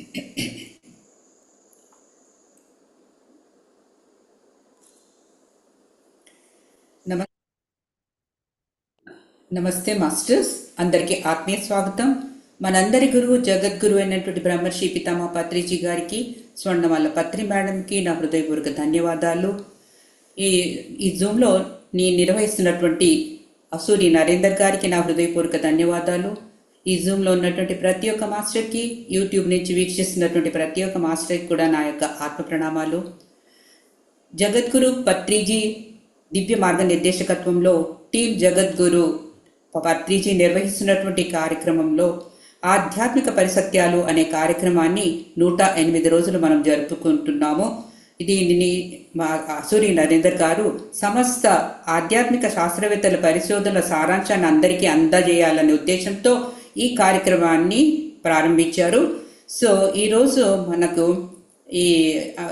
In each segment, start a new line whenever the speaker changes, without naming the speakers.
నమ నమస్తే మాస్టర్స్. అందరికీ ఆత్మీయ స్వాగతం. మనందరి గురువు జగద్గురు అయినటువంటి బ్రహ్మర్షి పితామా పత్రిజీ గారికి స్వర్ణమాల పత్రి మేడంకి నా హృదయపూర్వక ధన్యవాదాలు. ఈ ఈ జూమ్లో నేను నిర్వహిస్తున్నటువంటి అసూరి నరేందర్ గారికి నా హృదయపూర్వక ధన్యవాదాలు. ఈ జూమ్లో ఉన్నటువంటి ప్రతి ఒక్క మాస్టర్కి యూట్యూబ్ నుంచి వీక్షిస్తున్నటువంటి ప్రతి ఒక్క మాస్టర్కి కూడా నా యొక్క ఆత్మ ప్రణామాలు. జగద్గురు పత్రిజీ దివ్య మార్గ నిర్దేశకత్వంలో టీం జగద్గురు పత్రిజీ నిర్వహిస్తున్నటువంటి కార్యక్రమంలో ఆధ్యాత్మిక పరిసత్యాలు అనే కార్యక్రమాన్ని నూట ఎనిమిది రోజులు మనం జరుపుకుంటున్నాము. దీనిని మా సూర్య నరేందర్ గారు సమస్త ఆధ్యాత్మిక శాస్త్రవేత్తల పరిశోధనల సారాంశాన్ని అందరికీ అందజేయాలనే ఉద్దేశంతో ఈ కార్యక్రమాన్ని ప్రారంభించారు. సో ఈరోజు మనకు ఈ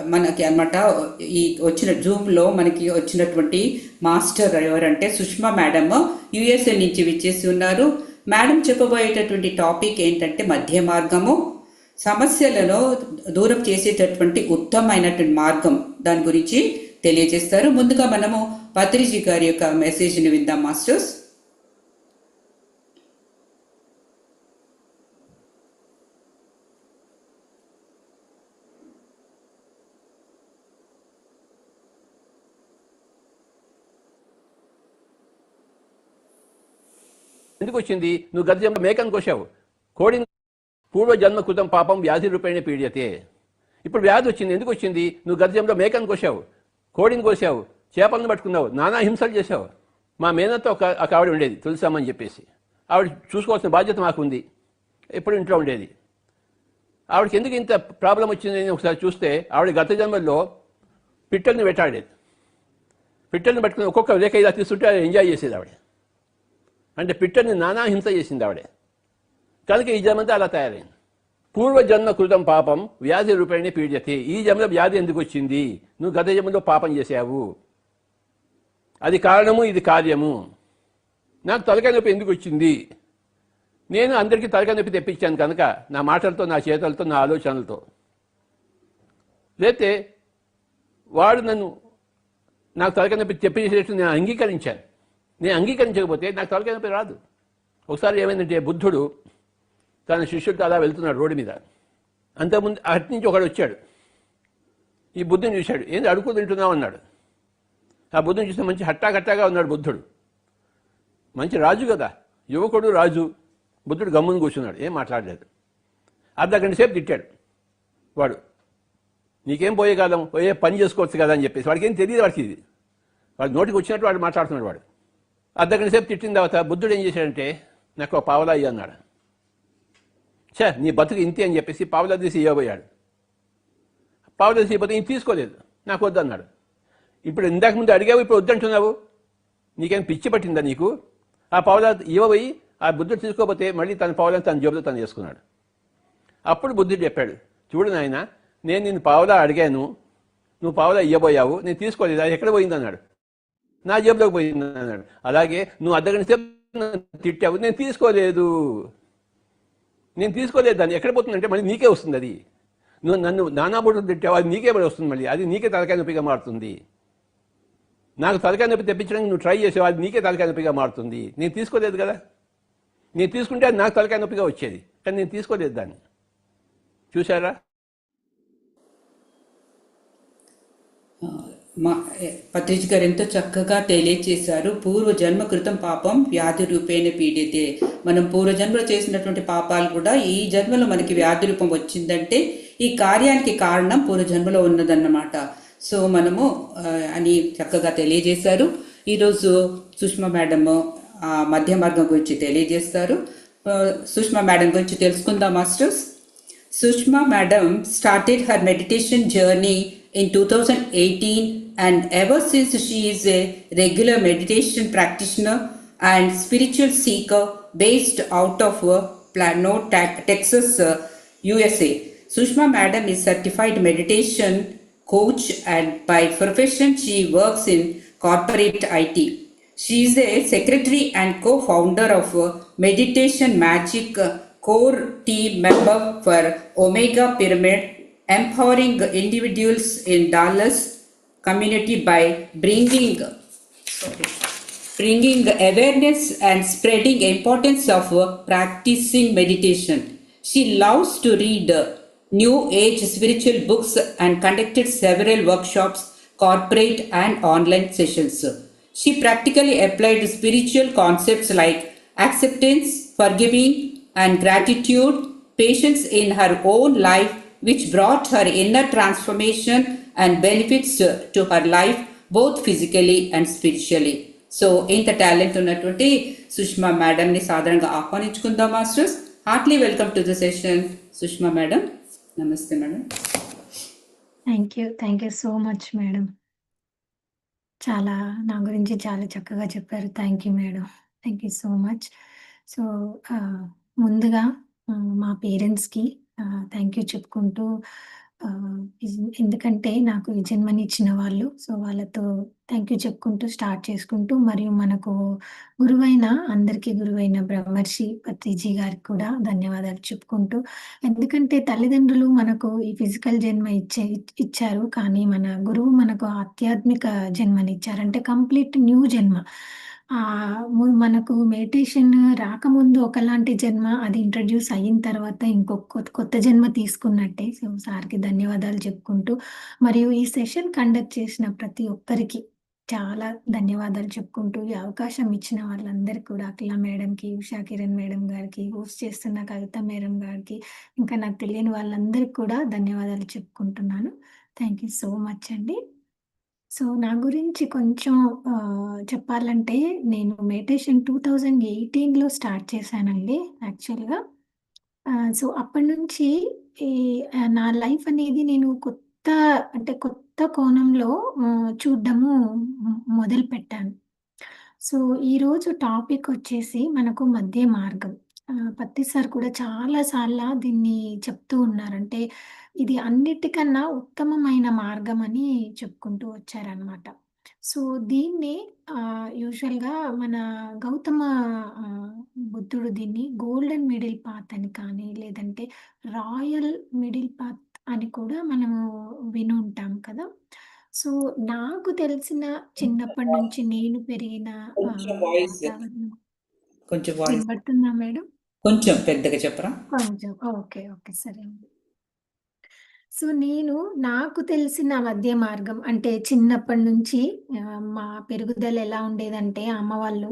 మనకి అన్నమాట ఈ వచ్చిన జూమ్లో మనకి వచ్చినటువంటి మాస్టర్ ఎవరంటే సుష్మా మేడం యుఎస్ఏ నుంచి విచ్చేసి ఉన్నారు. మేడం చెప్పబోయేటటువంటి టాపిక్ ఏంటంటే మధ్య మార్గము. సమస్యలలో దూరం చేసేటటువంటి ఉత్తమమైనటువంటి మార్గం దాని గురించి తెలియజేస్తారు. ముందుగా మనము పత్రిజీ గారి యొక్క మెసేజ్ని విందాం మాస్టర్స్.
ఎందుకు వచ్చింది నువ్వు గత జన్మ మేకను కోసావు కోడిని పూర్వ జన్మ కృతం పాపం వ్యాధి రూపేణ పీడియతే. ఇప్పుడు వ్యాధి వచ్చింది. ఎందుకు వచ్చింది నువ్వు గత జన్మలో మేకను కోసావు కోడిని కోసావు చేపలను పట్టుకున్నావు. నానా హింసలు చేసావు మా మేనతో ఒక ఒక ఆవిడ ఉండేది. తులసామని చెప్పేసి. ఆవిడ చూసుకోవాల్సిన బాధ్యత మాకు ఉంది ఎప్పుడు ఇంట్లో ఉండేది. ఆవిడకి ఎందుకు ఇంత ప్రాబ్లం వచ్చిందని ఒకసారి చూస్తే ఆవిడ గత జన్మల్లో పిట్టల్ని వెంటాడేది. పిట్టల్ని పట్టుకుని ఒక్కొక్క రేఖ ఇలా తీసుకుంటే ఎంజాయ్ చేసేది ఆవిడ. అంటే పిట్టని నానా హింస చేసింది ఆవిడే. కనుక ఈ జన్మంతా అలా తయారైంది. పూర్వ జన్మ కృతం పాపం వ్యాధి రూపేణ పీడ్యతే ఈ జన్మలో వ్యాధి ఎందుకు వచ్చింది? నువ్వు గత జన్మలో పాపం చేసావు అది కారణము ఇది కార్యము. నాకు తలకాయ నొప్పి ఎందుకు వచ్చింది? నేను అందరికీ తలకాయ నొప్పి తెప్పించాను కనుక నా మాటలతో నా చేతులతో నా ఆలోచనలతో. లేతే వాడు నన్ను నాకు తలకాయ నొప్పి తెప్పించేటట్టు నేను అంగీకరించాను. నేను అంగీకరించకపోతే నాకు తలకాయ రాదు. ఒకసారి ఏమైందంటే బుద్ధుడు తన శిష్యుడితో అలా వెళ్తున్నాడు రోడ్డు మీద. అంతకుముందు అటు నుంచి ఒకడు వచ్చాడు. ఈ బుద్ధుని చూశాడు. ఏంది అడుగు తింటున్నావు? అన్నాడు. ఆ బుద్ధుని చూస్తే మంచి హట్టాకట్టాగా ఉన్నాడు బుద్ధుడు. మంచి రాజు కదా. యువకుడు రాజు. బుద్ధుడు గమ్మున కూర్చున్నాడు. ఏం మాట్లాడలేదు. అర్ధ గంట సేపు తిట్టాడు. వాడు నీకేం పోయే కాలం? పోయే పని చేసుకోవచ్చు కదా అని చెప్పేసి. వాడికి ఏం తెలియదు వాడికి ఇది. వాడు నోటికి వచ్చినట్టు వాడు మాట్లాడుతున్నాడు వాడు. అర్ధగంట సేపు తిట్టిన తర్వాత బుద్ధుడు ఏం చేశాడంటే నాకు ఒక పావలా అన్నాడు. ఛే నీ బతుకు ఇంతే అని చెప్పేసి పావులా తీసి ఇవ్వబోయాడు పావులా తీసి ఇవ్వబోతే ఇంక తీసుకోలేదు. నాకు వద్దు అన్నాడు. ఇప్పుడు ఇందాక ముందు అడిగావు ఇప్పుడు వద్దంటున్నావు నీకేం పిచ్చి పట్టిందా నీకు? ఆ పావులా ఇవ్వబోయి ఆ బుద్ధుడు తీసుకోకపోతే మళ్ళీ తన పావులను తన జోబులో తను చేసుకున్నాడు అప్పుడు బుద్ధుడు చెప్పాడు చూడు నాయన నేను నిన్ను పావులా అడిగాను. నువ్వు పావులా ఇవ్వబోయావు నేను తీసుకోలేదు అది ఎక్కడ పోయిందన్నాడు నా జేబులోకి పోయింది అన్నాడు. అలాగే నువ్వు అర్ధగంట సేపు తిట్టావు. నేను తీసుకోలేదు. నేను తీసుకోలేదు దాన్ని. ఎక్కడ పోతుందంటే మళ్ళీ నీకే వస్తుంది అది. నువ్వు నన్ను నానా తిట్టావు. అది నీకే పడి వస్తుంది మళ్ళీ. అది నీకే తలకాయ నొప్పిగా మారుతుంది. నాకు తలకాయ నొప్పి తెప్పించడానికి నువ్వు ట్రై చేసావు. అది నీకే తలకాయ నొప్పిగా మారుతుంది. నేను తీసుకోలేదు కదా. నేను తీసుకుంటే అది నాకు తలకాయ నొప్పిగా వచ్చేది. కానీ నేను తీసుకోలేదు దాన్ని. చూసారా
మా పత్రిజ్ గారు ఎంతో చక్కగా తెలియచేశారు. పూర్వ జన్మ కృతం పాపం వ్యాధి రూపేణ పీడితే. మనం పూర్వ జన్మలో చేసినటువంటి పాపాలు కూడా ఈ జన్మలో మనకి వ్యాధి రూపం వచ్చిందంటే ఈ కార్యానికి కారణం పూర్వ జన్మలో ఉన్నదన్నమాట. సో మనము అని చక్కగా తెలియజేశారు. ఈరోజు సుష్మా మేడము మధ్య మార్గం గురించి తెలియజేస్తారు. సుష్మ సుష్మా మేడం గురించి తెలుసుకుందాం masters. Sushma madam started her meditation journey in 2018 and ever since she is a regular meditation practitioner and spiritual seeker based out of uh, Plano, Texas, uh, USA. Sushma Madam is certified meditation coach and by profession she works in corporate IT. She is a secretary and co-founder of uh, Meditation Magic uh, core team member for Omega Pyramid, empowering individuals in Dallas community by bringing bringing awareness and spreading importance of uh, practicing meditation. She loves to read uh, new age spiritual books and conducted several workshops, corporate and online sessions. She practically applied spiritual concepts like acceptance, forgiving, and gratitude, patience in her own life, which brought her inner transformation and benefits uh, to her life, both physically and spiritually. So ఇంత talent ఉన్నటువంటి సుష్మా మేడంని సాధారణంగా ఆహ్వానించుకుందాం masters. Hearty welcome to the session Sushma madam. నమస్తే madam.
Thank you thank you so much madam. చాలా నా గురించి చాలా చక్కగా చెప్పారు. Thank you madam. Thank you so much so ముందుగా uh, మా పేరెంట్స్కి థ్యాంక్ యూ చెప్పుకుంటూ ఇజ్- ఎందుకంటే నాకు ఈ జన్మనిచ్చిన వాళ్ళు సో వాళ్ళతో థ్యాంక్ యూ చెప్పుకుంటూ స్టార్ట్ చేసుకుంటూ మరియు మనకు గురువైన అందరికీ గురువైన బ్రహ్మర్షి పత్రిజీ గారికి కూడా ధన్యవాదాలు చెప్పుకుంటూ ఎందుకంటే తల్లిదండ్రులు మనకు ఈ ఫిజికల్ జన్మ ఇచ్చే ఇచ్చారు కానీ మన గురువు మనకు ఆధ్యాత్మిక జన్మనిచ్చారు అంటే కంప్లీట్ న్యూ జన్మ. ఆ మనకు మెడిటేషన్ రాకముందు ఒకలాంటి జన్మ అది ఇంట్రడ్యూస్ అయిన తర్వాత ఇంకొక కొత్త కొత్త జన్మ తీసుకున్నట్టే సో సార్కి ధన్యవాదాలు చెప్పుకుంటూ మరియు ఈ సెషన్ కండక్ట్ చేసిన ప్రతి ఒక్కరికి చాలా ధన్యవాదాలు చెప్పుకుంటూ ఈ అవకాశం ఇచ్చిన వాళ్ళందరికీ కూడా అఖిల మేడంకి ఉషా కిరణ్ మేడం గారికి హోస్ట్ చేస్తున్న కవిత మేడం గారికి ఇంకా నాకు తెలియని వాళ్ళందరికీ కూడా ధన్యవాదాలు చెప్పుకుంటున్నాను. థ్యాంక్ యూ సో మచ్ అండి. సో నా గురించి కొంచెం చెప్పాలంటే నేను మెడిటేషన్ టూ థౌజండ్ ఎయిటీన్లో స్టార్ట్ చేశానండి యాక్చువల్గా. సో అప్పటి నుంచి ఈ నా లైఫ్ అనేది నేను కొత్త అంటే కొత్త కోణంలో చూడడము చూడ్డము మొదలు పెట్టాను సో ఈరోజు టాపిక్ వచ్చేసి మనకు మధ్య మార్గం. ఆ, పత్తి సార్ కూడా చాలా సార్లు దీన్ని చెప్తూ ఉన్నారంటే ఇది అన్నిటికన్నా ఉత్తమమైన మార్గం అని చెప్పుకుంటూ వచ్చారనమాట సో దీన్ని ఆ, యూజువల్గా మన గౌతమ బుద్ధుడు దీన్ని గోల్డెన్ మిడిల్ పాత్ అని కానీ లేదంటే రాయల్ మిడిల్ పాత్ అని కూడా మనము విని ఉంటాం కదా. సో నాకు తెలిసిన చిన్నప్పటి నుంచి నేను పెరిగిన
కొంచెం వాయిస్
వాతావరణం
కొంచెం వాయిస్
వినబడుతుందా మేడం?
కొంచెం పెద్దగా చెప్పరా?
కొంచెం. Okay okay. సరే అండి. సో నేను నాకు తెలిసిన మధ్య మార్గం అంటే చిన్నప్పటి నుంచి మా పెరుగుదల ఎలా ఉండేదంటే అమ్మ వాళ్ళు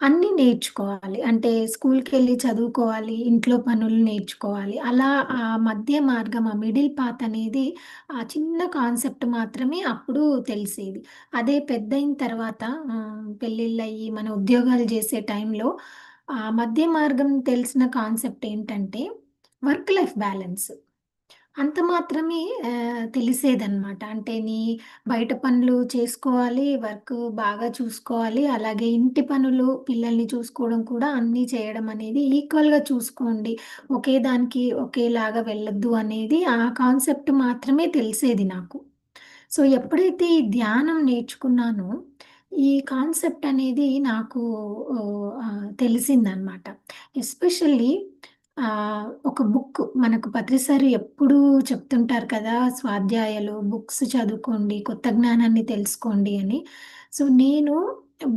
అన్నీ నేర్చుకోవాలి. అంటే స్కూల్కి వెళ్ళి చదువుకోవాలి ఇంట్లో పనులు నేర్చుకోవాలి. అలా ఆ మధ్య మార్గం ఆ మిడిల్ పాత్ అనేది ఆ చిన్న కాన్సెప్ట్ మాత్రమే అప్పుడు తెలిసేది. అదే పెద్ద అయిన తర్వాత పెళ్ళిళ్ళు అయ్యి మన ఉద్యోగాలు చేసే టైంలో మధ్య మార్గం తెలిసిన కాన్సెప్ట్ ఏంటంటే వర్క్ లైఫ్ బ్యాలెన్స్. అంత మాత్రమే తెలిసేదన్నమాట. అంటే నీ బయట పనులు చేసుకోవాలి వర్క్ బాగా చూసుకోవాలి అలాగే ఇంటి పనులు పిల్లల్ని చూసుకోవడం కూడా అన్నీ చేయడం అనేది ఈక్వల్గా చూసుకోండి. ఒకే దానికి ఒకేలాగా వెళ్ళొద్దు అనేది ఆ కాన్సెప్ట్ మాత్రమే తెలిసేది నాకు. సో ఎప్పుడైతే ఈ ధ్యానం నేర్చుకున్నానో ఈ కాన్సెప్ట్ అనేది నాకు తెలిసిందనమాట ఎస్పెషల్లీ ఒక బుక్ మనకు ప్రతిసారి ఎప్పుడు చెప్తుంటారు కదా స్వాధ్యాయాలు బుక్స్ చదువుకోండి కొత్త జ్ఞానాన్ని తెలుసుకోండి అని. సో నేను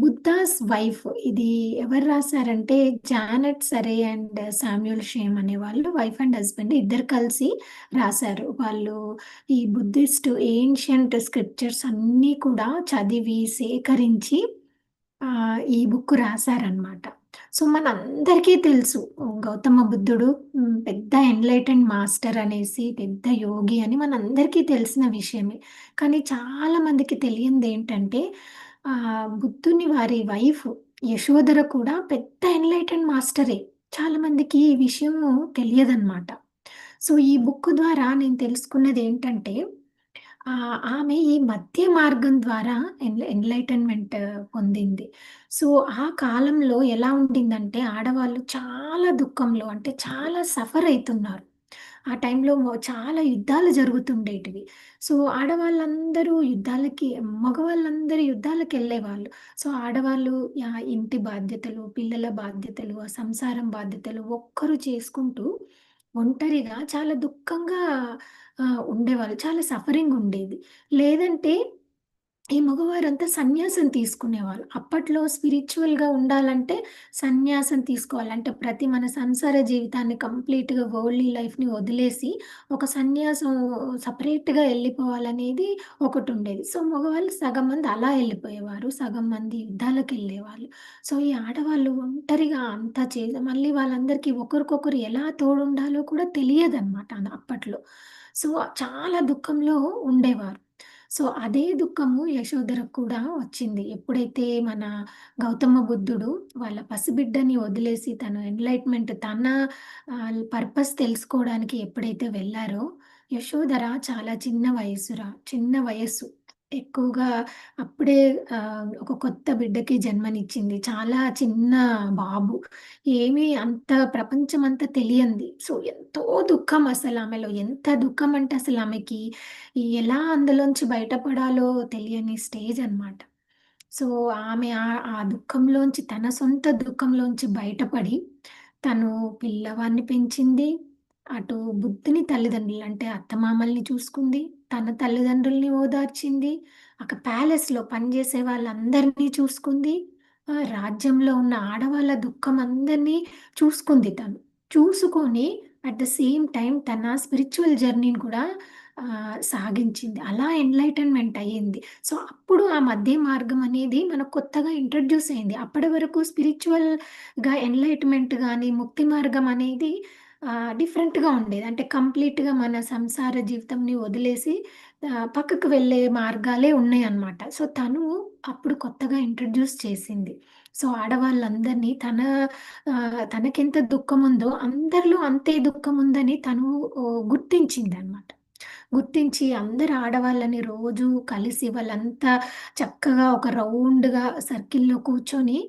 బుద్ధాస్ వైఫ్. ఇది ఎవరు రాశారంటే జానెట్ సరే అండ్ శామ్యుల్ షేమ్ అనే వాళ్ళు వైఫ్ అండ్ హస్బెండ్ ఇద్దరు కలిసి రాశారు. వాళ్ళు ఈ బుద్ధిస్ట్ ఏన్షియంట్ స్క్రిప్చర్స్ అన్నీ కూడా చదివి సేకరించి ఈ బుక్ రాశారనమాట సో మనందరికీ తెలుసు గౌతమ బుద్ధుడు పెద్ద ఎన్లైటెండ్ మాస్టర్ అనేసి పెద్ద యోగి అని మనందరికీ తెలిసిన విషయమే. కానీ చాలామందికి తెలియంది ఏంటంటే బుద్ధుని వారి వైఫ్ యశోధర కూడా పెద్ద ఎన్లైటెండ్ మాస్టరే. చాలా మందికి ఈ విషయం తెలియదన్నమాట. సో ఈ బుక్ ద్వారా నేను తెలుసుకున్నది ఏంటంటే ఆమె ఈ మధ్య మార్గం ద్వారా ఎన్ ఎన్లైటన్మెంట్ పొందింది. సో ఆ కాలంలో ఎలా ఉండిందంటే ఆడవాళ్ళు చాలా దుఃఖంలో అంటే చాలా సఫర్ అవుతున్నారు ఆ టైంలో చాలా యుద్ధాలు జరుగుతుండేటివి. సో ఆడవాళ్ళందరూ యుద్ధాలకి మగవాళ్ళందరూ యుద్ధాలకు వెళ్ళేవాళ్ళు సో ఆడవాళ్ళు ఆ ఇంటి బాధ్యతలు పిల్లల బాధ్యతలు ఆ సంసారం బాధ్యతలు ఒక్కరు చేసుకుంటూ ఒంటరిగా చాలా దుఃఖంగా ఆ, ఉండేవాళ్ళు. చాలా సఫరింగ్ ఉండేది. లేదంటే ఈ మగవారంతా సన్యాసం తీసుకునేవాళ్ళు. అప్పట్లో స్పిరిచువల్గా ఉండాలంటే సన్యాసం తీసుకోవాలంటే ప్రతి మన సంసార జీవితాన్ని కంప్లీట్గా వరల్డ్లీ లైఫ్ని వదిలేసి ఒక సన్యాసం సపరేట్గా వెళ్ళిపోవాలనేది ఒకటి ఉండేది సో మగవాళ్ళు సగం మంది అలా వెళ్ళిపోయేవారు సగం మంది యుద్ధాలకు వెళ్ళేవాళ్ళు సో ఈ ఆడవాళ్ళు ఒంటరిగా అంతా చే మళ్ళీ వాళ్ళందరికీ ఒకరికొకరు ఎలా తోడుండాలో కూడా తెలియదు అనమాట అప్పట్లో. సో చాలా దుఃఖంలో ఉండేవారు. సో అదే దుఃఖము యశోధరకు కూడా వచ్చింది. ఎప్పుడైతే మన గౌతమ బుద్ధుడు వాళ్ళ పసిబిడ్డని వదిలేసి తను ఎన్లైట్మెంట్ తన పర్పస్ తెలుసుకోవడానికి ఎప్పుడైతే వెళ్ళారో యశోధర చాలా చిన్న వయసురా చిన్న వయస్సు. ఎక్కువగా అప్పుడే ఒక కొత్త బిడ్డకి జన్మనిచ్చింది. చాలా చిన్న బాబు. ఏమీ అంత ప్రపంచం అంతా తెలియంది. సో ఎంతో దుఃఖం అసలు ఆమెలో. ఎంత దుఃఖం అంటే అసలు ఆమెకి ఎలా అందులోంచి బయటపడాలో తెలియని స్టేజ్ అన్నమాట. సో ఆమె ఆ ఆ దుఃఖంలోంచి తన సొంత దుఃఖంలోంచి బయటపడి తను పిల్లవాడిని పెంచింది. అటు బుద్ధిని తల్లిదండ్రులు అంటే అత్తమామల్ని చూసుకుంది తన తల్లిదండ్రుల్ని ఓదార్చింది అక్కడ ప్యాలెస్లో పనిచేసే వాళ్ళందరినీ చూసుకుంది రాజ్యంలో ఉన్న ఆడవాళ్ళ దుఃఖం అందరినీ చూసుకుంది తను. చూసుకొని అట్ ద సేమ్ టైం తన స్పిరిచువల్ జర్నీని కూడా సాగించింది. అలా ఎన్లైటన్మెంట్ అయ్యింది. సో అప్పుడు ఆ మధ్య మార్గం అనేది మనకు కొత్తగా ఇంట్రడ్యూస్ అయింది. అప్పటి వరకు స్పిరిచువల్గా ఎన్లైట్మెంట్ కానీ ముక్తి మార్గం అనేది డిఫరెంట్గా ఉండేది. అంటే కంప్లీట్గా మన సంసార జీవితంని వదిలేసి పక్కకు వెళ్ళే మార్గాలే ఉన్నాయి అన్నమాట సో తను అప్పుడు కొత్తగా ఇంట్రడ్యూస్ చేసింది. సో ఆడవాళ్ళందరినీ తన తనకెంత దుఃఖం ఉందో అందరిలో అంతే దుఃఖం ఉందని తను గుర్తించింది అనమాట గుర్తించి అందరు ఆడవాళ్ళని రోజు కలిసి వాళ్ళంతా చక్కగా ఒక రౌండ్గా సర్కిల్లో కూర్చొని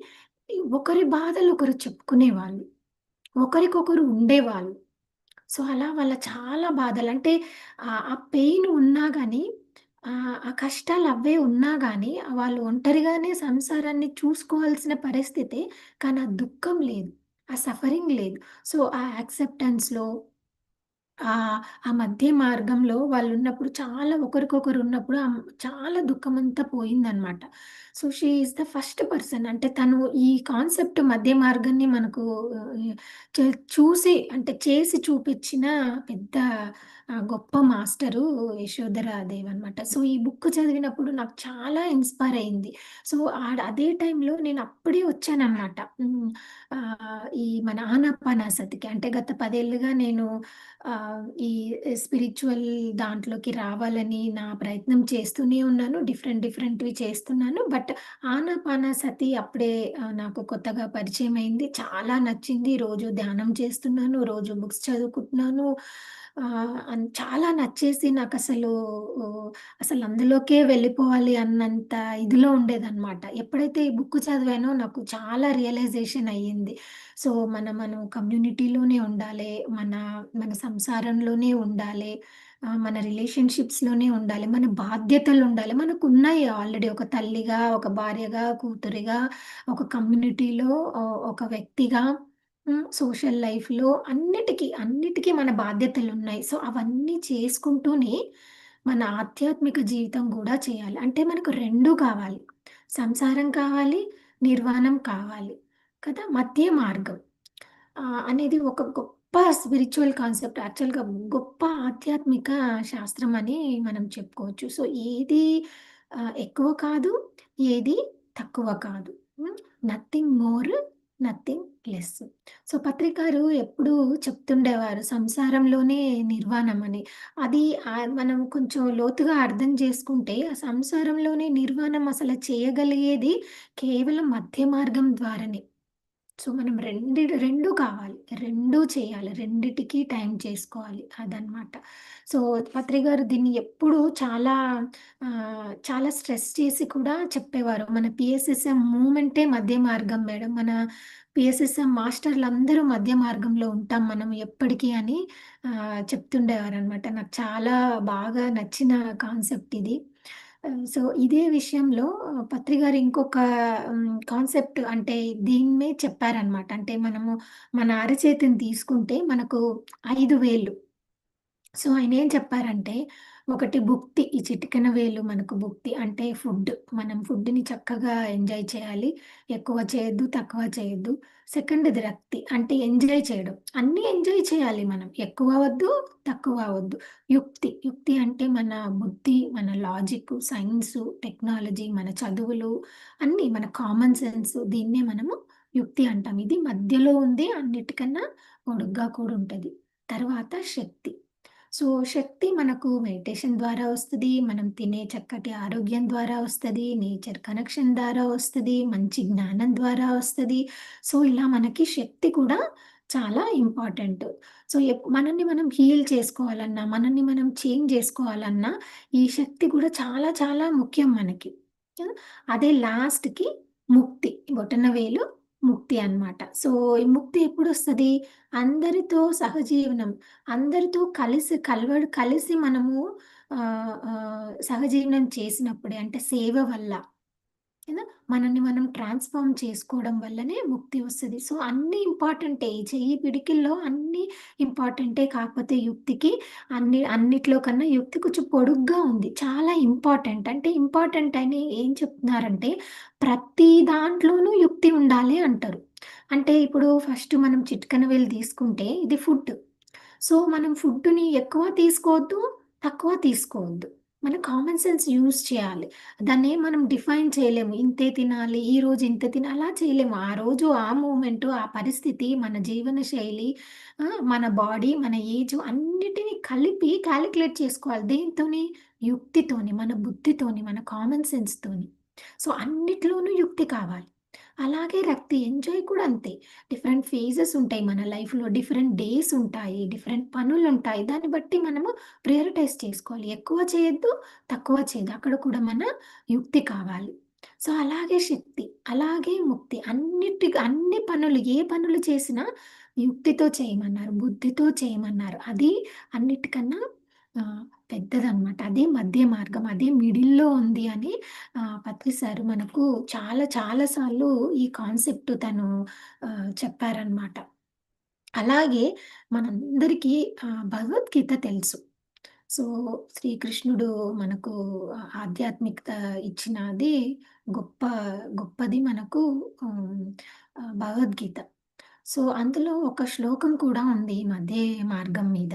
ఒకరి బాధలు ఒకరు చెప్పుకునేవాళ్ళు. ఒకరికొకరు ఉండేవాళ్ళు. సో అలా వాళ్ళ చాలా బాధలు. అంటే ఆ- పెయిన్ ఉన్నా కానీ ఆ కష్టాలు అవే ఉన్నా కానీ వాళ్ళు ఒంటరిగానే సంసారాన్ని చూసుకోవాల్సిన పరిస్థితి కానీ ఆ దుఃఖం లేదు. ఆ సఫరింగ్ లేదు. సో ఆ యాక్సెప్టెన్స్లో ఆ ఆ మధ్య మార్గంలో వాళ్ళు ఉన్నప్పుడు చాలా ఒకరికొకరు ఉన్నప్పుడు చాలా దుఃఖం అంతా పోయిందనమాట. So she is the first person అంటే తను ఈ కాన్సెప్ట్ మధ్య మార్గాన్ని మనకు చూసి అంటే చేసి చూపించిన పెద్ద గొప్ప మాస్టరు యశోధర దేవ్ అనమాట సో ఈ బుక్ చదివినప్పుడు నాకు చాలా ఇన్స్పైర్ అయింది. సో ఆడ అదే టైంలో నేను అప్పుడే వచ్చానమాట ఈ మన ఆనాపానాసతికి. అంటే గత పదేళ్ళుగా నేను ఈ స్పిరిచువల్ దాంట్లోకి రావాలని నా ప్రయత్నం చేస్తూనే ఉన్నాను. డిఫరెంట్ డిఫరెంట్వి చేస్తున్నాను. బట్ ఆనాపానాసతి అప్పుడే నాకు కొత్తగా పరిచయం అయింది చాలా నచ్చింది. రోజు ధ్యానం చేస్తున్నాను. రోజు బుక్స్ చదువుకుంటున్నాను. చాలా నచ్చేసి నాకు అసలు అసలు అందులోకే వెళ్ళిపోవాలి అన్నంత ఇదిలో ఉండేదన్నమాట. ఎప్పుడైతే ఈ బుక్ చదివానో నాకు చాలా రియలైజేషన్ అయ్యింది. సో మన మనం కమ్యూనిటీలోనే ఉండాలి మన మన సంసారంలోనే ఉండాలి మన రిలేషన్షిప్స్లోనే ఉండాలి మన బాధ్యతలు ఉండాలి. మనకు ఉన్నాయి ఆల్రెడీ. ఒక తల్లిగా ఒక భార్యగా కూతురిగా ఒక కమ్యూనిటీలో ఒక వ్యక్తిగా సోషల్ లైఫ్లో అన్నిటికీ అన్నిటికీ మన బాధ్యతలు ఉన్నాయి సో అవన్నీ చేసుకుంటూనే మన ఆధ్యాత్మిక జీవితం కూడా చేయాలి. అంటే మనకు రెండు కావాలి. సంసారం కావాలి నిర్వాణం కావాలి కదా? మధ్య మార్గం. అనేది ఒక గొప్ప స్పిరిచువల్ కాన్సెప్ట్. యాక్చువల్గా గొప్ప ఆధ్యాత్మిక శాస్త్రం అని మనం చెప్పుకోవచ్చు. సో ఏది ఎక్కువ కాదు ఏది తక్కువ కాదు. Nothing more nothing less so పత్రికారు ఎప్పుడూ చెప్తుండేవారు సంసారంలోనే నిర్వాణం అని. అది మనం కొంచెం లోతుగా అర్థం చేసుకుంటే ఆ సంసారంలోనే నిర్వాణం అసలు చేయగలిగేది కేవలం మధ్య మార్గం ద్వారానే. సో మనం రెండు రెండు కావాలి. రెండు చేయాలి. రెండిటికి టైం చేసుకోవాలి. అదనమాట సో పత్రి గారు దీన్ని ఎప్పుడు చాలా చాలా స్ట్రెస్ చేసి కూడా చెప్పేవారు. మన పిఎస్ఎస్ఎం మూమెంటే మధ్య మార్గం మేడం. మన పిఎస్ఎస్ఎం మాస్టర్లు అందరూ మధ్య మార్గంలో ఉంటాం మనం ఎప్పటికీ అని చెప్తుండేవారు అనమాట నాకు చాలా బాగా నచ్చిన కాన్సెప్ట్ ఇది. Um, సో ఇదే విషయంలో పత్రి గారు ఇంకొక కాన్సెప్ట్ అంటే దీన్నే చెప్పారనమాట అంటే మనము మన అరచేతిని తీసుకుంటే మనకు ఐదు వేలు. సో ఆయన ఏం చెప్పారంటే ఒకటి భుక్తి ఈ చిటికెన వేలు మనకు భుక్తి అంటే ఫుడ్. మనం ఫుడ్ని చక్కగా ఎంజాయ్ చేయాలి. ఎక్కువ చేయొద్దు తక్కువ చేయొద్దు. సెకండ్ ఇది రక్తి అంటే ఎంజాయ్ చేయడం. అన్నీ ఎంజాయ్ చేయాలి మనం. ఎక్కువ అవద్దు తక్కువ అవద్దు యుక్తి. యుక్తి అంటే మన బుద్ధి మన లాజిక్ సైన్స్ టెక్నాలజీ మన చదువులు అన్నీ మన కామన్ సెన్స్ దీన్నే మనము యుక్తి అంటాం. ఇది మధ్యలో ఉంది అన్నిటికన్నా పొడుగ్గా కూడా ఉంటుంది. తర్వాత శక్తి. సో శక్తి మనకు మెడిటేషన్ ద్వారా వస్తుంది మనం తినే చక్కటి ఆరోగ్యం ద్వారా వస్తుంది నేచర్ కనెక్షన్ ద్వారా వస్తుంది మంచి జ్ఞానం ద్వారా వస్తుంది. సో ఇలా మనకి శక్తి కూడా చాలా ఇంపార్టెంట్. సో మనల్ని మనం హీల్ చేసుకోవాలన్నా మనల్ని మనం చేంజ్ చేసుకోవాలన్నా ఈ శక్తి కూడా చాలా చాలా ముఖ్యం మనకి. అదే లాస్ట్కి ముక్తి బొటన వేలు ముక్తి అన్నమాట. సో ఈ ముక్తి ఎప్పుడు వస్తుంది అందరితో సహజీవనం అందరితో కలిసి కలవ కలిసి మనము సహజీవనం చేసినప్పుడే అంటే సేవ వల్ల. మనల్ని మనం ట్రాన్స్ఫార్మ్ చేసుకోవడం వల్లనే ముక్తి వస్తుంది. సో అన్ని ఇంపార్టెంటే. చెయ్యి పిడికిల్లో అన్ని ఇంపార్టెంటే. కాకపోతే యుక్తికి అన్ని అన్నిట్లో కన్నా యుక్తి కొంచెం పొడుగ్గా ఉంది. చాలా ఇంపార్టెంట్. అంటే ఇంపార్టెంట్ అని ఏం చెప్తున్నారంటే ప్రతి దాంట్లోనూ యుక్తి ఉండాలి అంటారు. అంటే ఇప్పుడు ఫస్ట్ మనం చిట్కన వేలు తీసుకుంటే ఇది ఫుడ్. సో మనం ఫుడ్ని ఎక్కువ తీసుకోవద్దు తక్కువ తీసుకోవద్దు. మన కామన్ సెన్స్ యూజ్ చేయాలి. దాన్ని మనం డిఫైన్ చేయలేము. ఇంతే తినాలి ఈ రోజు ఇంత తినాలి అలా చేయలేము. ఆ రోజు ఆ మూమెంట్ ఆ పరిస్థితి మన జీవన శైలి మన బాడీ మన ఏజ్ అన్నిటినీ కలిపి క్యాలిక్యులేట్ చేసుకోవాలి. దేనితోని? యుక్తితోని మన బుద్ధితోని మన కామన్ సెన్స్తోని సో అన్నిట్లోనూ యుక్తి కావాలి. అలాగే రక్తి ఎంజాయ్ కూడా అంతే. డిఫరెంట్ ఫేజెస్ ఉంటాయి మన లైఫ్లో. డిఫరెంట్ డేస్ ఉంటాయి. డిఫరెంట్ పనులు ఉంటాయి దాన్ని బట్టి మనము ప్రియారిటైజ్ చేసుకోవాలి. ఎక్కువ చేయొద్దు తక్కువ చేయదు అక్కడ కూడా మన యుక్తి కావాలి. సో అలాగే శక్తి అలాగే ముక్తి అన్నిటి అన్ని పనులు ఏ పనులు చేసినా యుక్తితో చేయమన్నారు బుద్ధితో చేయమన్నారు. అది అన్నిటికన్నా పెద్దదనమాట పెద్దదన్నమాట. అదే మధ్య మార్గం అదే మిడిల్లో ఉంది అని పత్రి సార్ మనకు చాలా చాలా సార్లు ఈ కాన్సెప్ట్ తను చెప్పారనమాట అలాగే మనందరికీ భగవద్గీత తెలుసు. సో శ్రీకృష్ణుడు మనకు ఆధ్యాత్మికత ఇచ్చినది గొప్ప గొప్పది మనకు భగవద్గీత. సో అందులో ఒక శ్లోకం కూడా ఉంది ఈ మధ్య మార్గం మీద.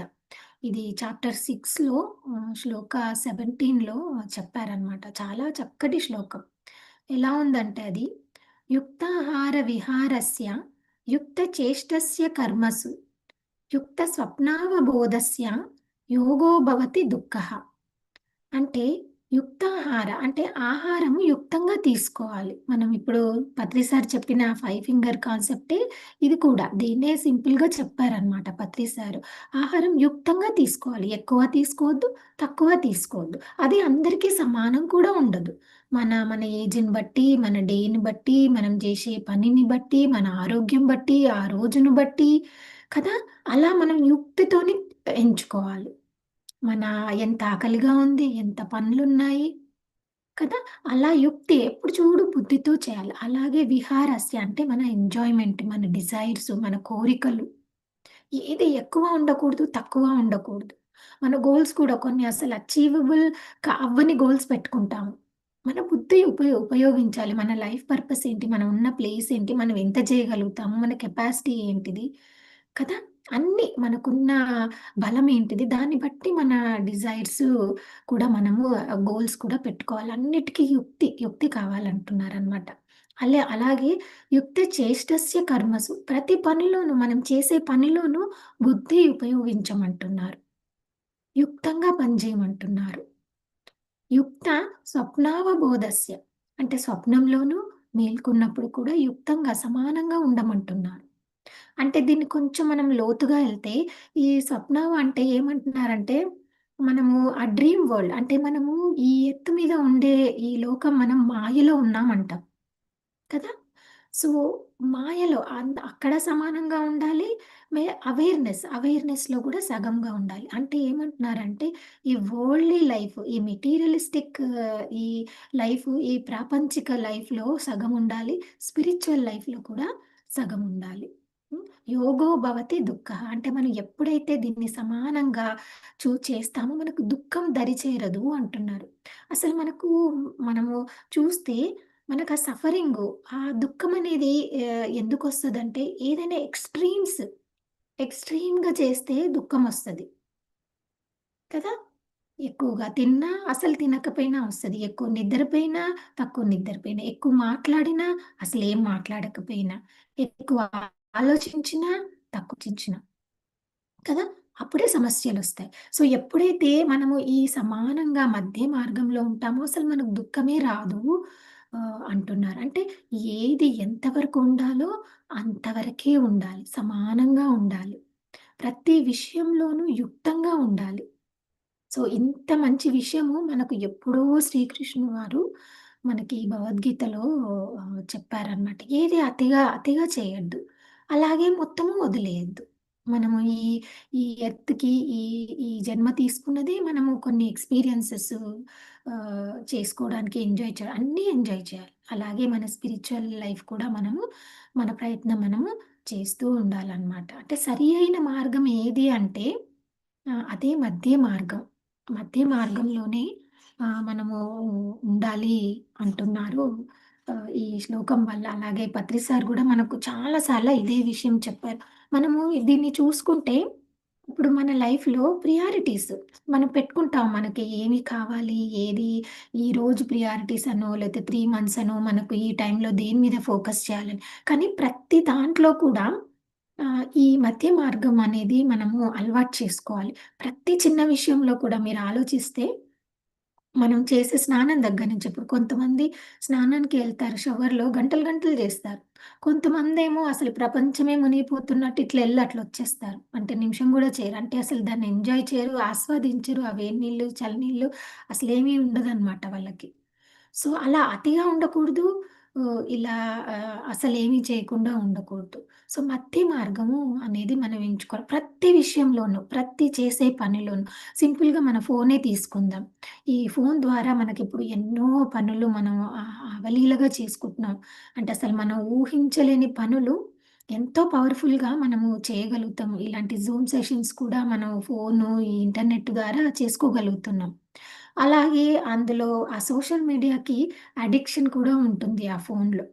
ఇది చాప్టర్ సిక్స్లో శ్లోక సెవెంటీన్లో చెప్పారనమాట చాలా చక్కటి శ్లోకం. ఎలా ఉందంటే అది యుక్తాహార విహారస్య యుక్త చేష్టస్య కర్మసు యుక్త స్వప్నావబోధస్య యోగో భవతి దుఃఖ. అంటే యుక్తాహార అంటే ఆహారము యుక్తంగా తీసుకోవాలి. మనం ఇప్పుడు పత్రిసార్ చెప్పిన ఫైవ్ ఫింగర్ కాన్సెప్టే ఇది కూడా. దీన్నే సింపుల్గా చెప్పారనమాట పత్రిసారు. ఆహారం యుక్తంగా తీసుకోవాలి. ఎక్కువ తీసుకోవద్దు తక్కువ తీసుకోవద్దు. అది అందరికీ సమానం కూడా ఉండదు. మన మన ఏజ్ని బట్టి మన డేని బట్టి మనం చేసే పనిని బట్టి మన ఆరోగ్యం బట్టి ఆ రోజును బట్టి కదా? అలా మనం యుక్తితోని ఎంచుకోవాలి. మన ఎంత ఆకలిగా ఉంది ఎంత పనులు ఉన్నాయి కదా! అలా యుక్తి ఎప్పుడు చూడు బుద్ధితో చేయాలి. అలాగే విహారస్య అంటే మన ఎంజాయ్మెంట్ మన డిజైర్స్ మన కోరికలు. ఏది ఎక్కువ ఉండకూడదు తక్కువ ఉండకూడదు. మన గోల్స్ కూడా కొన్ని అసలు అచీవబుల్ అవ్వని గోల్స్ పెట్టుకుంటాము. మన బుద్ధి ఉపయో ఉపయోగించాలి. మన లైఫ్ పర్పస్ ఏంటి? మనం ఉన్న ప్లేస్ ఏంటి? మనం ఎంత చేయగలుగుతాము? మన కెపాసిటీ ఏంటిది? కదా! అన్ని మనకున్న బలం ఏంటిది దాన్ని బట్టి మన డిజైర్స్ కూడా మనము గోల్స్ కూడా పెట్టుకోవాలి. అన్నిటికీ యుక్తి యుక్తి కావాలంటున్నారు అనమాట అలా అలాగే యుక్త చేష్టస్య కర్మసు. ప్రతి పనిలోనూ మనం చేసే పనిలోనూ బుద్ధి ఉపయోగించమంటున్నారు. యుక్తంగా పనిచేయమంటున్నారు. యుక్త స్వప్నావబోధస్య. అంటే స్వప్నంలోనూ మేల్కొన్నప్పుడు కూడా యుక్తంగా సమానంగా ఉండమంటున్నారు. అంటే దీన్ని కొంచెం మనం లోతుగా ఎళ్తే ఈ స్వప్న అంటే ఏమంటున్నారంటే మనము ఆ డ్రీమ్ వరల్డ్ అంటే మనము ఈ ఎత్తు మీద ఉండే ఈ లోకం మనం మాయలో ఉన్నామంటాం. కదా! సో, మాయలో అంత్ అక్కడ సమానంగా ఉండాలి. మే అవేర్‌నెస్, అవేర్‌నెస్‌లో కూడా సగంగా ఉండాలి. అంటే ఏమంటున్నారంటే ఈ వరల్డ్లీ లైఫ్, ఈ మెటీరియలిస్టిక్ ఈ లైఫ్, ఈ ప్రాపంచిక లైఫ్‌లో సగం ఉండాలి. స్పిరిచ్యువల్ లైఫ్‌లో కూడా సగం ఉండాలి. యోగో భవతి దుఃఖ అంటే మనం ఎప్పుడైతే దీన్ని సమానంగా చూ చేస్తామో మనకు దుఃఖం దరిచేరదు అంటున్నారు. అసలు మనకు మనము చూస్తే మనకు ఆ సఫరింగు, ఆ దుఃఖం అనేది ఎందుకు ఎందుకొస్తదంటే ఏదైనా ఎక్స్‌ట్రీమ్స్, ఎక్స్‌ట్రీమ్‌గా చేస్తే దుఃఖం వస్తుంది కదా! ఎక్కువగా తిన్నా, అసలు తినకపోయినా వస్తది. ఎక్కువ నిద్రపోయినా, తక్కువ నిద్రపోయినా, ఎక్కువ మాట్లాడినా, ఏం మాట్లాడకపోయినా, ఎక్కువ ఆలోచించినా, తక్కువచించిన కదా! అప్పుడే సమస్యలు వస్తాయి సో, ఎప్పుడైతే మనము ఈ సమానంగా మధ్య మార్గంలో ఉంటామో అసలు మనకు దుఃఖమే రాదు అంటున్నారు. అంటే ఏది ఎంతవరకు ఉండాలో అంతవరకే ఉండాలి. సమానంగా ఉండాలి. ప్రతి విషయంలోనూ యుక్తంగా ఉండాలి. సో, ఇంత మంచి విషయము మనకు ఎప్పుడో శ్రీకృష్ణుడు వారు మనకి భగవద్గీతలో చెప్పారనమాట. ఏది అతిగా అతిగా చేయొద్దు. అలాగే మొత్తము వదిలేయొద్దు. మనము ఈ ఈ ఎర్త్‌కి ఈ ఈ జన్మ తీసుకున్నది మనము కొన్ని ఎక్స్‌పీరియన్సెస్ ఆహ్, చేసుకోవడానికి ఎంజాయ్ చేయాలి. అన్నీ ఎంజాయ్ చేయాలి. అలాగే మన స్పిరిచ్యువల్ లైఫ్ కూడా మనము మన ప్రయత్నం మనము చేస్తూ ఉండాలనమాట. అంటే సరి అయిన మార్గం ఏది అంటే ఆహ్, అదే మధ్య మార్గం. మధ్య మార్గంలోనే ఆహ్, మనము ఉండాలి అంటున్నారు. ఈ శ్లోకం వల్ల. అలాగే పత్రి సార్ మనకు చాలాసార్లు ఇదే విషయం చెప్పారు. మనము దీన్ని చూసుకుంటే ఇప్పుడు మన లైఫ్‌లో ప్రియారిటీస్ మనం పెట్టుకుంటాం. మనకి ఏమి కావాలి? ఏది ఈ రోజు ప్రియారిటీస్ అనో, లేకపోతే త్రీ మంత్స్ అనో మనకు ఈ టైంలో దేని మీద ఫోకస్ చేయాలని. కానీ ప్రతి దాంట్లో కూడా ఈ మధ్య మార్గం అనేది మనము అలవాటు చేసుకోవాలి. ప్రతి చిన్న విషయంలో కూడా మీరు ఆలోచిస్తే మనం చేసే స్నానం దగ్గర నుంచి ఇప్పుడు కొంతమంది స్నానానికి వెళ్తారు షవర్‌లో గంటలు గంటలు చేస్తారు. కొంతమందేమో అసలు ప్రపంచమే మునిగిపోతున్నట్టు ఇట్లా వెళ్ళి అట్లా వచ్చేస్తారు. అంటే నిమిషం కూడా చేయరు. అంటే అసలు దాన్ని ఎంజాయ్ చేయరు, ఆస్వాదించరు. ఆ వేడి నీళ్ళు, చలి నీళ్ళు అసలేమీ ఉండదనమాట వాళ్ళకి. సో, అలా అతిగా ఉండకూడదు. ఇలా అసలు అసలేమీ చేయకుండా ఉండకూడదు. సో, మధ్య మార్గము అనేది మనం ఎంచుకోవాలి. ప్రతి విషయంలోనూ, ప్రతి చేసే పనిలోనూ సింపుల్‌గా మన ఫోనే తీసుకుందాం. ఈ ఫోన్ ద్వారా మనకిప్పుడు ఎన్నో పనులు మనం అవలీలగా చేసుకుంటున్నాం. అంటే అసలు మనం ఊహించలేని పనులు ఎంతో పవర్‌ఫుల్‌గా మనము చేయగలుగుతాము. ఇలాంటి జూమ్ సెషన్స్ కూడా మనం ఫోను, ఈ ఇంటర్నెట్ ద్వారా చేసుకోగలుగుతున్నాం. అలాగే అందులో ఆ సోషల్ మీడియాకి అడిక్షన్ కూడా ఉంటుంది ఆ ఫోన్లో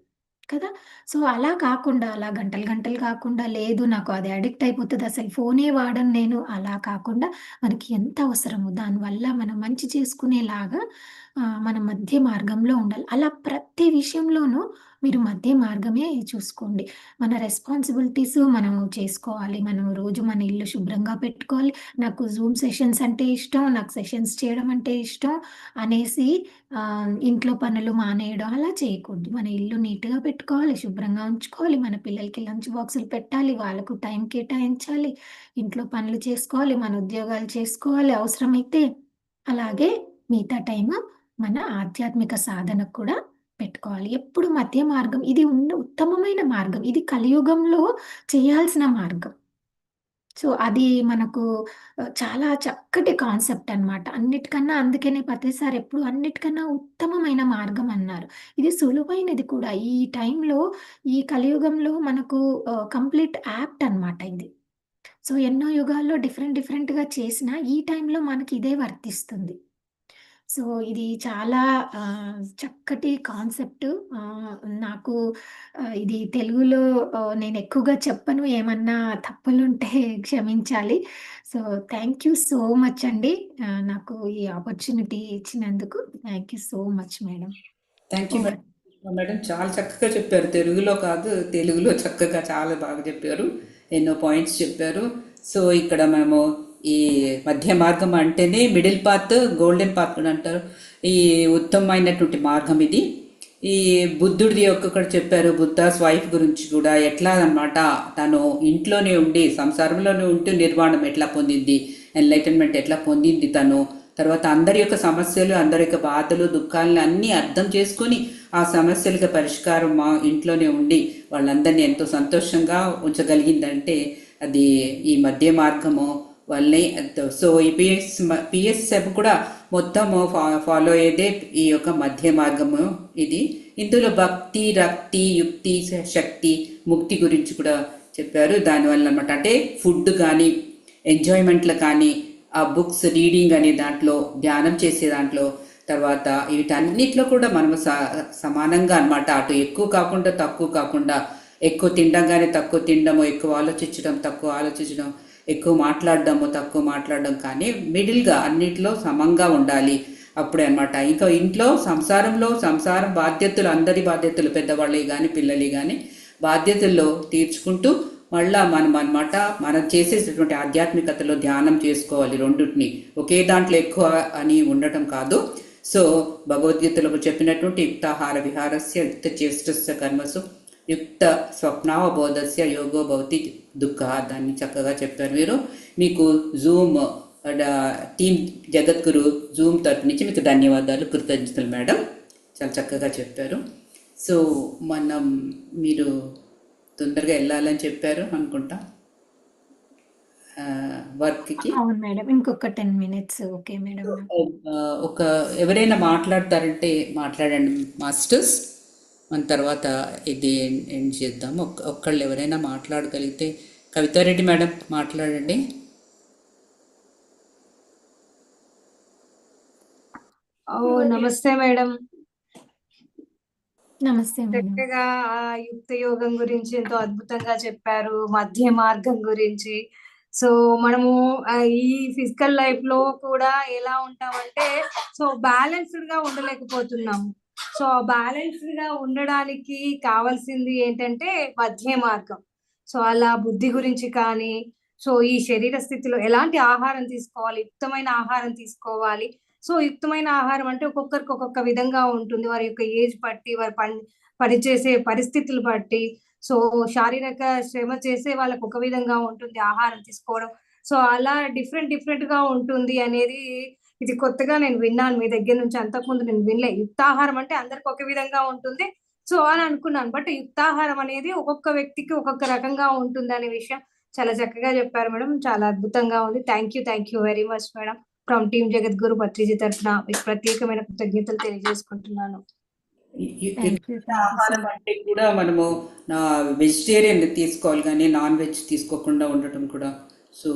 కదా! సో, అలా కాకుండా అలా గంటలు గంటలు కాకుండా లేదు నాకు అది అడిక్ట్ అయిపోతుంది అసలు ఫోనే వాడను నేను అలా కాకుండా మనకి ఎంత అవసరమో దానివల్ల మనం మంచి చేసుకునేలాగా మన మధ్య మార్గంలో ఉండాలి. అలా ప్రతి విషయంలోనూ మీరు మధ్య మార్గమే చూసుకోండి. మన రెస్పాన్సిబిలిటీస్ మనం చేసుకోవాలి. మనం రోజు మన ఇల్లు శుభ్రంగా పెట్టుకోవాలి. నాకు జూమ్ సెషన్స్ అంటే ఇష్టం. నాకు సెషన్స్ చేయడం అంటే ఇష్టం అనేసి ఇంట్లో పనులు మానేయడం అలా చేయకూడదు. మన ఇల్లు నీట్‌గా పెట్టుకోవాలి. శుభ్రంగా ఉంచుకోవాలి. మన పిల్లలకి లంచ్ బాక్సులు పెట్టాలి. వాళ్ళకు టైం కేటాయించాలి. ఇంట్లో పనులు చేసుకోవాలి. మన ఉద్యోగాలు చేసుకోవాలి అవసరమైతే. అలాగే మిగతా టైము మన ఆధ్యాత్మిక సాధనకు కూడా పెట్టుకోవాలి. ఎప్పుడు మధ్య మార్గం ఇది ఉన్న ఉత్తమమైన మార్గం. ఇది కలియుగంలో చేయాల్సిన మార్గం. సో, అది మనకు చాలా చక్కటి కాన్సెప్ట్ అనమాట. అన్నిటికన్నా అందుకనే ప్రతిసారి ఎప్పుడు అన్నిటికన్నా ఉత్తమమైన మార్గం అన్నారు. ఇది సులువైనది కూడా. ఈ టైంలో ఈ కలియుగంలో మనకు కంప్లీట్ యాప్ట్ అనమాట ఇది. సో, ఎన్నో యుగాల్లో డిఫరెంట్ డిఫరెంట్‌గా చేసినా ఈ టైంలో మనకి ఇదే వర్తిస్తుంది. సో, ఇది చాలా చక్కటి కాన్సెప్ట్. నాకు ఇది తెలుగులో నేను ఎక్కువగా చెప్పను. ఏమన్నా తప్పులుంటే క్షమించాలి. So, thank you so much అండి. నాకు ఈ ఆపర్చునిటీ ఇచ్చినందుకు. Thank you so much madam.
Thank you madam. చాలా చక్కగా చెప్పారు. తెలుగులో కాదు, తెలుగులో చక్కగా చాలా బాగా చెప్పారు. ఎన్నో పాయింట్స్ చెప్పారు. సో, ఇక్కడ మేము ఈ మధ్య మార్గం అంటేనే మిడిల్ పాత్, గోల్డెన్ పాత్ కూడా అంటారు. ఈ ఉత్తమమైనటువంటి మార్గం ఇది. ఈ బుద్ధుడిది ఒక్కొక్కటి చెప్పారు బుద్ధాస్ వైఫ్ గురించి కూడా ఎట్లా అన్నమాట తను ఇంట్లోనే ఉండి సంసారంలోనే ఉంటూ నిర్వాణం ఎట్లా పొందింది ఎన్లైటన్మెంట్ ఎట్లా పొందింది తను తర్వాత అందరి యొక్క సమస్యలు అందరి యొక్క బాధలు దుఃఖాలను అన్నీ అర్థం చేసుకొని ఆ సమస్యలకు పరిష్కారం మా ఇంట్లోనే ఉండి వాళ్ళందరినీ ఎంతో సంతోషంగా ఉంచగలిగిందంటే అది ఈ మధ్య మార్గము వల్లనే సో ఈ పిఎస్ పిఎస్ఎఫ్ కూడా మొత్తము ఫా ఫాలో అయ్యేదే ఈ యొక్క మధ్య మార్గము ఇది. ఇందులో భక్తి రక్తి యుక్తి శక్తి ముక్తి గురించి కూడా చెప్పారు. దానివల్ల అనమాట అంటే ఫుడ్ కానీ ఎంజాయ్మెంట్లు కానీ ఆ బుక్స్ రీడింగ్ అనే దాంట్లో ధ్యానం చేసే దాంట్లో తర్వాత వీటన్నిటిలో కూడా మనము స- సమానంగా అనమాట అటు ఎక్కువ కాకుండా తక్కువ కాకుండా ఎక్కువ తినడంగానే తక్కువ తినడము ఎక్కువ ఆలోచించడం తక్కువ ఆలోచించడం ఎక్కువ మాట్లాడడము తక్కువ మాట్లాడడం కానీ మిడిల్గా అన్నిటిలో సమంగా ఉండాలి. అప్పుడే అన్నమాట. ఇంకా ఇంట్లో సంసారంలో సంసారం బాధ్యతలు అందరి బాధ్యతలు పెద్దవాళ్ళవి కానీ పిల్లలు కానీ బాధ్యతల్లో తీర్చుకుంటూ మళ్ళా మనం అన్నమాట మనం చేసేటటువంటి ఆధ్యాత్మికతలో ధ్యానం చేసుకోవాలి రెండింటిని. ఒకే దాంట్లో ఎక్కువ అని ఉండటం కాదు. సో భగవద్గీతలో చెప్పినటువంటి యుక్తాహార విహారస్య యుక్త చేష్టస్య కర్మసు యుక్త స్వప్నావబోధస్య యోగో భవతి దుఃఖ. దాన్ని చక్కగా చెప్పారు మీరు మీకు జూమ్ టీమ్ జగద్గురు జూమ్ తరపు నుంచి మీకు ధన్యవాదాలు కృతజ్ఞతలు మేడం. చాలా చక్కగా చెప్పారు. సో మనం మీరు తొందరగా వెళ్ళాలని చెప్పారు అనుకుంటా. వర్క్కి.
అవును మేడం ఇంకొక టెన్ మినిట్స్. Okay madam.
ఒక ఎవరైనా మాట్లాడతారంటే మాట్లాడండి మాస్టర్స్. మన తర్వాత ఇది ఎండ్ చేద్దాం? ఒక్క ఒక్కళ్ళు ఎవరైనా మాట్లాడగలిగితే కవితారెడ్డి మేడం మాట్లాడండి.
ఓ నమస్తే మేడం.
నమస్తే
చక్కగా ఆ యుక్త యోగం గురించి ఎంతో అద్భుతంగా చెప్పారు మధ్య మార్గం గురించి. సో మనము ఈ ఫిజికల్ లైఫ్లో కూడా ఎలా ఉంటామంటే సో బ్యాలెన్స్డ్గా ఉండలేకపోతున్నాము. సో బ్యాలెన్స్డ్గా ఉండడానికి కావాల్సింది ఏంటంటే మధ్య మార్గం. సో అలా బుద్ధి గురించి కానీ సో ఈ శరీర స్థితిలో ఎలాంటి ఆహారం తీసుకోవాలి యుక్తమైన ఆహారం తీసుకోవాలి. సో యుక్తమైన ఆహారం అంటే ఒక్కొక్కరికి ఒక్కొక్క విధంగా ఉంటుంది. వారి యొక్క ఏజ్ బట్టి వారి పని పనిచేసే పరిస్థితులు బట్టి. సో శారీరక శ్రమ చేసే వాళ్ళకి ఒక విధంగా ఉంటుంది ఆహారం తీసుకోవడం. సో అలా డిఫరెంట్ డిఫరెంట్గా ఉంటుంది అనేది ఇది కొత్తగా నేను విన్నాను. మీ దగ్గర నుంచి అంతకుముందు నేను వినలే. యుక్తాహారం అంటే అందరికి ఒక విధంగా ఉంటుంది. సో అని అనుకున్నాను. బట్ యుక్తాహారం అనేది ఒక్కొక్క వ్యక్తికి ఒక్కొక్క రకంగా ఉంటుంది అనే విషయం చాలా చక్కగా చెప్పారు మేడం. చాలా అద్భుతంగా ఉంది. Thank you thank you very much madam. From team Jagadguru Patriji తరఫున మీకు ప్రత్యేకమైన కృతజ్ఞతలు తెలియజేసుకుంటున్నాను.
ఆహారం అంటే కూడా మనము వెజిటేరియన్ తీసుకోవాలి కానీ నాన్ వెజ్ తీసుకోకుండా ఉండటం కూడా. సో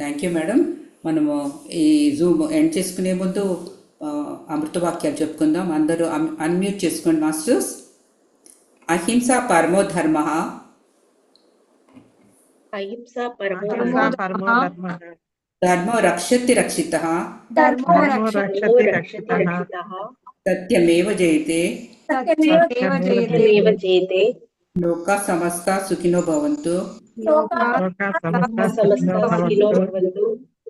థ్యాంక్ యూ మేడం మనము ఈ జూమ్ ఎండ్ చేసుకునే ముందు ఆ, అమృత వాక్యాలు చెప్పుకుందాం. అందరూ అన్మ్యూట్ చేసుకోండి మాస్టర్స్. అహింస పరమో ధర్మ.
అహింసా పరమో
పరమో
ధర్మ.
రక్షతి రక్షిత. సత్యమేవ జయతే. లోకా సమస్త సుఖినో భవంతు.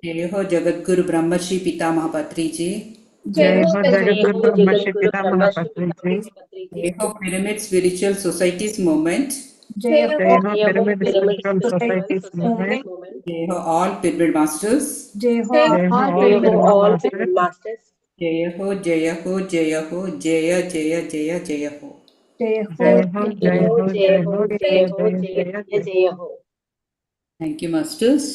जय
हो
जगत
गुरु ब्रह्मश्री
पितामह
पत्री
जी
जय हो जगत गुरु पितामह
पत्री जी
जय हो
पिरामिड
स्पिरिचुअल
सोसाइटीज मूवमेंट
जय
हो
पिरामिड
स्पिरिचुअल सोसाइटीज
मूवमेंट जय हो ऑल पिरामिड मास्टर्स जय हो ऑल पिरामिड मास्टर्स
जय
हो
जय
हो
जय
हो
जय
जय
जय
जय
हो
जय
हो
जय
हो
जय
हो
जय
हो जय हो
थैंक यू मास्टर्स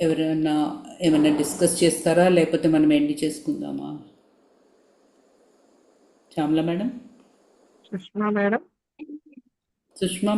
ఎవరైనా ఏమైనా డిస్కస్ చేస్తారా? లేకపోతే మనం ఎండి చేసుకుందామా? శ్యామల మేడం?
సుష్మా మేడం.
సుష్మా